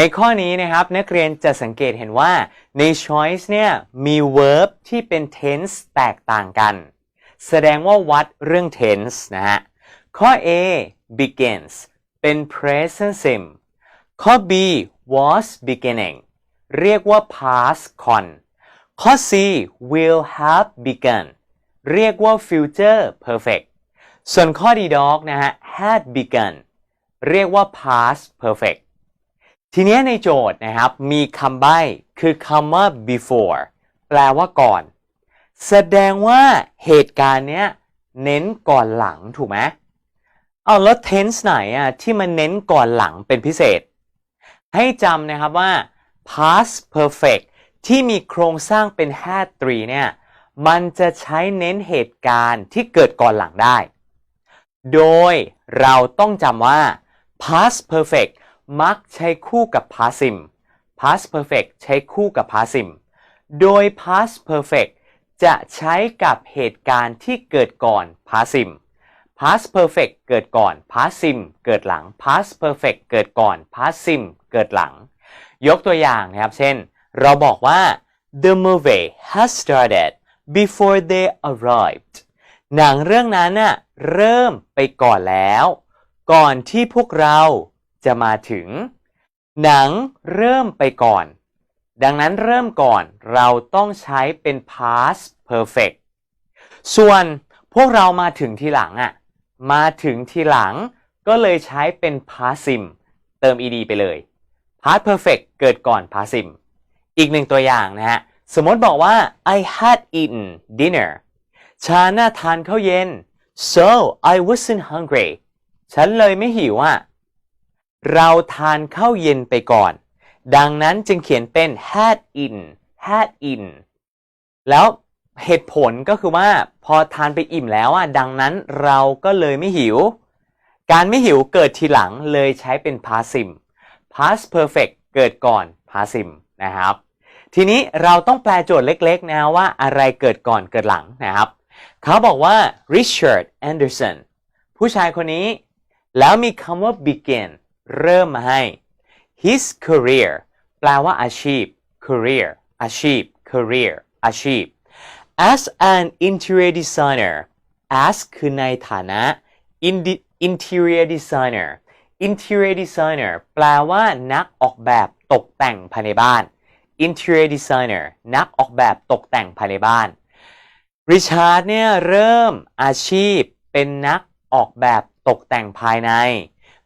ในข้อนี้นะครับนักเรียนจะสังเกตเห็นว่าใน choice เนี่ยมี verb ที่เป็น tense แตกต่างกัน แสดงว่าวัดเรื่อง tense นะฮะ ข้อ A begins เป็น present simple ข้อ B was beginning เรียกว่า past con ข้อ C will have begun เรียกว่า future perfect ส่วนข้อ D dog นะฮะ had begun เรียกว่า past perfect ทีนี้ในโจทย์นะครับ มีคำใบ้คือคำว่า before แปลว่าก่อน แสดงว่าเหตุการณ์เนี้ยเน้นก่อนหลังถูกไหมเอาแล้ว tense ไหนอะที่มันเน้นก่อนหลังเป็นพิเศษ ให้จำนะครับว่า past perfect ที่มีโครงสร้างเป็น had t r e e เนี่ยมันจะใช้เน้นเหตุการณ์ที่เกิดก่อนหลังได้ โดยเราต้องจำว่า past perfect มักใช้คู่กับ past sim past perfect ใช้คู่กับ past sim โดย past perfect จะใช้กับเหตุการณ์ที่เกิดก่อน past sim past perfect เกิดก่อน past sim เกิดหลัง past perfect เกิดก่อน past sim เกิดหลัง ยกตัวอย่างนะครับ เช่น เราบอกว่า the movie has started before they arrived หนังเรื่องนั้นน่ะเริ่มไปก่อนแล้ว ก่อนที่พวกเรา จะมาถึง หนังเริ่มไปก่อน ดังนั้นเริ่มก่อนเราต้องใช้เป็น past perfect ส่วนพวกเรามาถึงทีหลังอะ มาถึงทีหลังก็เลยใช้เป็น past sim เติม ed ไปเลย past perfect เกิดก่อน past sim อีกหนึ่งตัวอย่างนะฮะ สมมติบอกว่า I had eaten dinner ฉันน่ะทานข้าวเย็น so I wasn't hungry ฉันเลยไม่หิวอะ เราทานข้าวเย็นไปก่อน ดังนั้นจึงเขียนเป็น had in had in แล้วเหตุผลก็คือว่าพอทานไปอิ่มแล้วอะดังนั้นเราก็เลยไม่หิว การไม่หิวเกิดทีหลังเลยใช้เป็น past sim past perfect เกิดก่อน past sim นะครับ ทีนี้เราต้องแปลโจทย์เล็กๆนะว่าอะไรเกิดก่อนเกิดหลังนะครับ เขาบอกว่า Richard Anderson ผู้ชายคนนี้ แล้วมีคำว่า begin เริ่มมาให้ his career แปลว่าอาชีพ career อาชีพ career อาชีพ as an interior designer as คือในฐานะ in- interior designer interior designer แปลว่านักออกแบบตกแต่งภายในบ้าน interior designer นักออกแบบตกแต่งภายในบ้านริชาร์ดเนี่ยเริ่มอาชีพเป็นนักออกแบบตกแต่งภายใน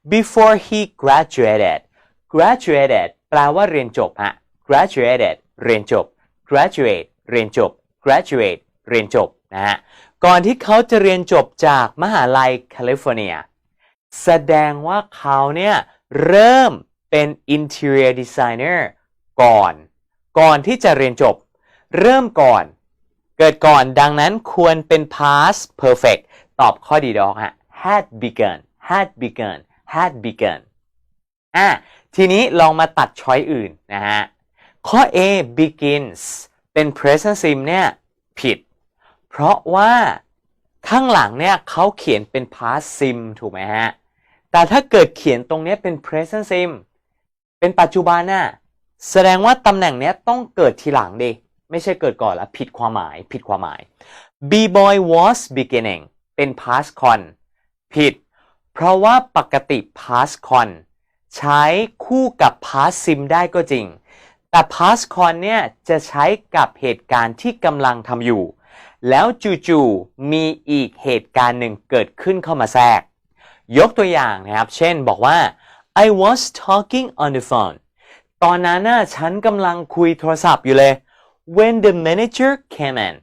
before he graduated graduated แปลว่าเรียนจบฮะ graduated เรียนจบ graduate เรียนจบ graduate เรียนจบนะฮะ ก่อนที่เขาจะเรียนจบจากมหาลัยแคลิฟอร์เนีย แสดงว่าเขาเนี่ยเริ่มเป็น interior designer ก่อน ก่อนที่จะเรียนจบ เริ่มก่อน เกิดก่อนดังนั้นควรเป็น past perfect ตอบข้อดีดอกฮะ had begun had begun had begun อะทีนี้ลองมาตัดช้อยอื่นนะฮะ ข้อ A begins เป็น present simple เนี่ยผิด เพราะว่าข้างหลังเนี่ยเขาเขียนเป็น past simple ถูกไหมฮะ แต่ถ้าเกิดเขียนตรงเนี้ยเป็น present simple เป็นปัจจุบันน่ะแสดงว่าตำแหน่งเนี้ยต้องเกิดทีหลังดิ ไม่ใช่เกิดก่อนละผิดความหมาย ผิดความหมาย B boy was beginning เป็น past con ผิด เพราะว่าปกติ past con ใช้คู่กับ past sim ได้ก็จริง แต่ past con เนี่ยจะใช้กับเหตุการณ์ที่กำลังทำอยู่ แล้วจู่ๆมีอีกเหตุการณ์หนึ่งเกิดขึ้นเข้ามาแทรก ยกตัวอย่างนะครับ เช่นบอกว่า I was talking on the phone ตอนนั้นน่ะฉันกำลังคุยโทรศัพท์อยู่เลย when the manager came in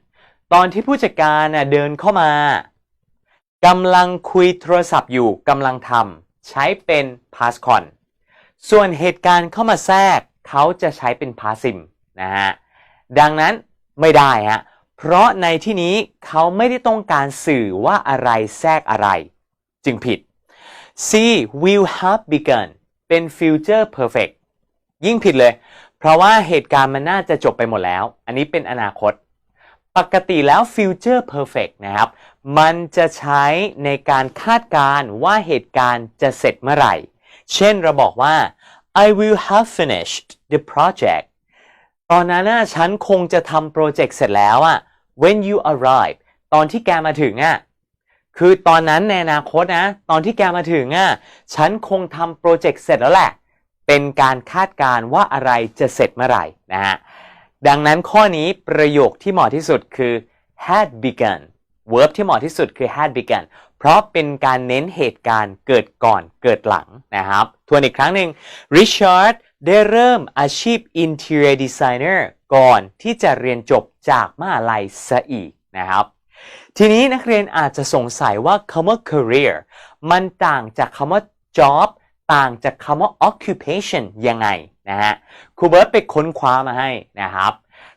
ตอนที่ผู้จัดการน่ะเดินเข้ามา กำลังคุยโทรศัพท์อยู่กำลังทำใช้เป็น past con ส่วนเหตุการณ์เข้ามาแทรกเขาจะใช้เป็น past sim นะฮะดังนั้นไม่ได้ฮะเพราะในที่นี้เขาไม่ได้ต้องการสื่อว่าอะไรแทรกอะไร จึงผิด C will have begun เป็น future perfect ยิ่งผิดเลย เพราะว่าเหตุการณ์มันน่าจะจบไปหมดแล้ว อันนี้เป็นอนาคต ปกติแล้ว future perfect นะครับ มันจะใช้ในการคาดการณ์ว่าเหตุการณ์จะเสร็จเมื่อไหร่ เช่นเราบอกว่า I will have finished the project ตอนนั้นน่ะฉันคงจะทำโปรเจกต์เสร็จแล้วอะ when you arrive ตอนที่แกมาถึงอะคือตอนนั้นในอนาคตนะ ตอนที่แกมาถึงอะฉันคงทำโปรเจกต์เสร็จแล้วแหละ เป็นการคาดการณ์ว่าอะไรจะเสร็จเมื่อไหร่นะฮะดังนั้นข้อนี้ประโยคที่เหมาะที่สุดคือ had begun verb ที่เหมาะที่สุดคือ had begun เพราะเป็นการเน้นเหตุการณ์เกิดก่อนเกิดหลังนะครับ ทวนอีกครั้งหนึ่ง Richard ได้เริ่มอาชีพ interior designer ก่อนที่จะเรียนจบจากมหาลัยซะอีกนะครับ ทีนี้นักเรียนอาจจะสงสัยว่าคำว่า career มันต่างจากคำว่า job ต่างจากคำว่า occupation ยังไงนะฮะครูเบิร์ตไปค้นคว้ามาให้นะครับ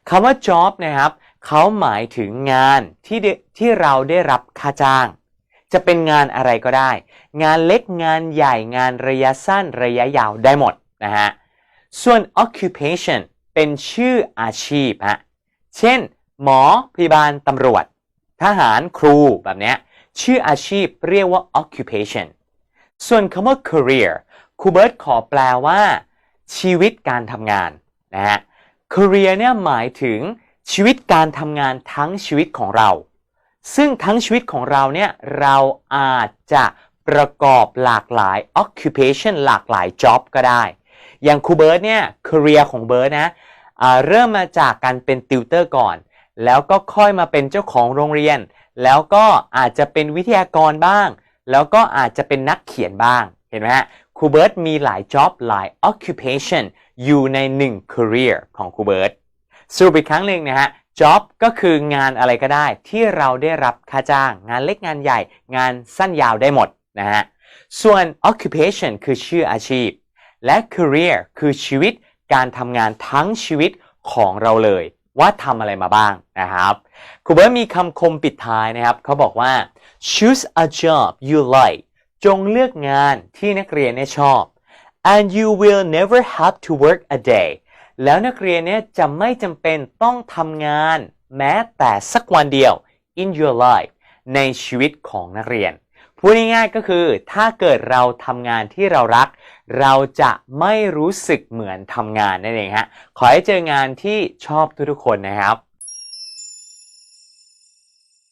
คำว่า job นะครับ เขาหมายถึงงานที่ที่เราได้รับค่าจ้าง จะเป็นงานอะไรก็ได้ งานเล็กงานใหญ่งานระยะสั้นระยะยาวได้หมดนะฮะ ส่วน occupation เป็นชื่ออาชีพฮะ เช่น หมอพยาบาลตำรวจ ทหารครูแบบเนี้ยชื่ออาชีพเรียกว่า occupation ส่วนคำว่า career ครูเบิร์ตขอแปลว่า ชีวิตการทำงานนะฮะ career เนี่ยหมายถึง ชีวิตการทำงานทั้งชีวิตของเรา ซึ่งทั้งชีวิตของเราเนี่ยเราอาจจะประกอบหลากหลาย occupation หลากหลาย job ก็ได้ อย่างครูเบิร์ตเนี่ย career ของเบิร์ตนะเริ่มมาจากการเป็นติวเตอร์ก่อน แล้วก็ค่อยมาเป็นเจ้าของโรงเรียน แล้วก็อาจจะเป็นวิทยากรบ้าง แล้วก็อาจจะเป็นนักเขียนบ้าง เห็นไหมฮะ ครูเบิร์ตมีหลาย job หลาย occupation อยู่ในหนึ่ง career ของครูเบิร์ต สรุปอีกครั้งหนึ่งนะฮะ job ก็คืองานอะไรก็ได้ที่เราได้รับค่าจ้าง งานเล็กงานใหญ่ งานสั้นยาวได้หมดนะฮะ ส่วน occupation คือชื่ออาชีพ และ career คือชีวิตการทำงานทั้งชีวิตของเราเลย ว่าทำอะไรมาบ้างนะครับครูเบิร์ตมีคำคมปิดท้ายนะครับเขาบอกว่า choose a job you like จงเลือกงานที่นักเรียนเนี่ยชอบ and you will never have to work a day แล้วนักเรียนเนี่ยจะไม่จำเป็นต้องทำงานแม้แต่สักวันเดียว in your life ในชีวิตของนักเรียน พูดง่ายๆก็คือถ้าเกิดเราทำงานที่เรารัก เราจะไม่รู้สึกเหมือนทำงานนั่นเองฮะ ขอให้เจองานที่ชอบทุกๆคนนะครับ